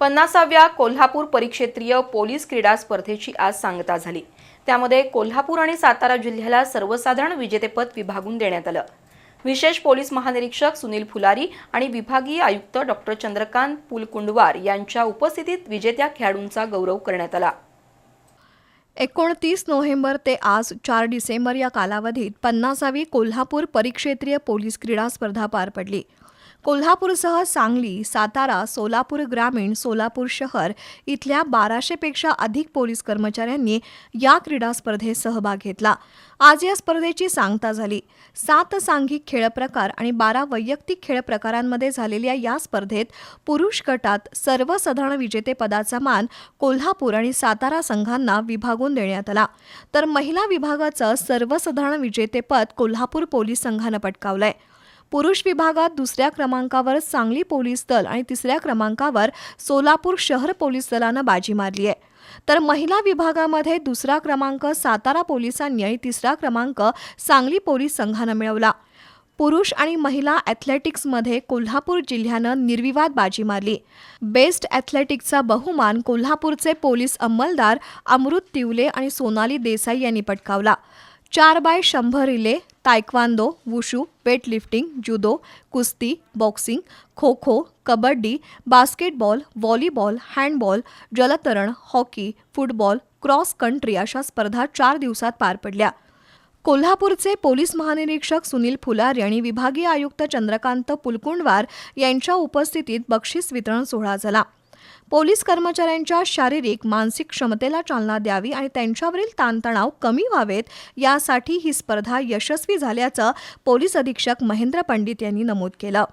पन्नासाव्या Kolhapur परिक्षेत्रीय police क्रीडा स्पर्धेची आज सांगता झाली. त्यामध्ये कोल्हापूर आणि सातारा जिल्ह्याला सर्वसाधारण विजेतेपद विभागून देण्यात आलं. विशेष पोलीस महानिरीक्षक सुनील फुलारी आणि विभागीय आयुक्त डॉक्टर चंद्रकांत पुलकुंडवार यांच्या उपस्थितीत विजेत्या खेळाडूंचा गौरव करण्यात आला. एकोणतीस नोव्हेंबर ते आज चार डिसेंबर या कालावधीत पन्नासावी कोल्हापूर परिक्षेत्रीय पोलीस क्रीडा स्पर्धा पार पडली. कोल्हापूरसह सांगली सातारा सोलापूर ग्रामीण सोलापूर शहर इथल्या बाराशेपेक्षा अधिक पोलीस कर्मचाऱ्यांनी या क्रीडा स्पर्धेत सहभाग घेतला. आज या स्पर्धेची सांगता झाली. सात सांघिक खेळ प्रकार आणि बारा वैयक्तिक खेळ प्रकारांमध्ये झालेल्या या स्पर्धेत पुरुष गटात सर्वसाधारण विजेतेपदाचा मान कोल्हापूर आणि सातारा संघांना विभागून देण्यात आला. तर महिला विभागाचं सर्वसाधारण विजेतेपद कोल्हापूर पोलीस संघानं पटकावलंय. पुरुष विभागात दुसऱ्या क्रमांकावर सांगली पोलीस दल आणि तिसऱ्या क्रमांकावर सोलापूर शहर पोलीस दलानं बाजी मारली आहे. तर महिला विभागामध्ये दुसरा क्रमांक सातारा पोलिसांनी आणि तिसरा क्रमांक सांगली पोलीस संघानं मिळवला. पुरुष आणि महिला ॲथलेटिक्समध्ये कोल्हापूर जिल्ह्यानं निर्विवाद बाजी मारली. बेस्ट ॲथलेटिक्सचा बहुमान कोल्हापूरचे पोलीस अंमलदार अमृत तिवले आणि सोनाली देसाई यांनी पटकावला. चार बाय शंभर relay taekwondo wushu weightlifting judo कुस्ती boxing kho kho kabaddi basketball volleyball handball जलतरण हॉकी फुटबॉल क्रॉस कंट्री अशा स्पर्धा चार दिवसात पार पडल्या. कोल्हापूरचे पोलीस महानिरीक्षक सुनील फुलारी आणि विभागीय आयुक्त चंद्रकांत पुलकुंडवार यांच्या उपस्थितीत बक्षीस वितरण सोहळा झाला. पोलीस कर्मचाऱ्यांच्या शारीरिक मानसिक क्षमतेला चालना द्यावी आणि त्यांच्यावरील ताणतणाव कमी व्हावेत यासाठी ही स्पर्धा यशस्वी झाल्याचं पोलीस अधीक्षक महेंद्र पंडित यांनी नमूद केलं.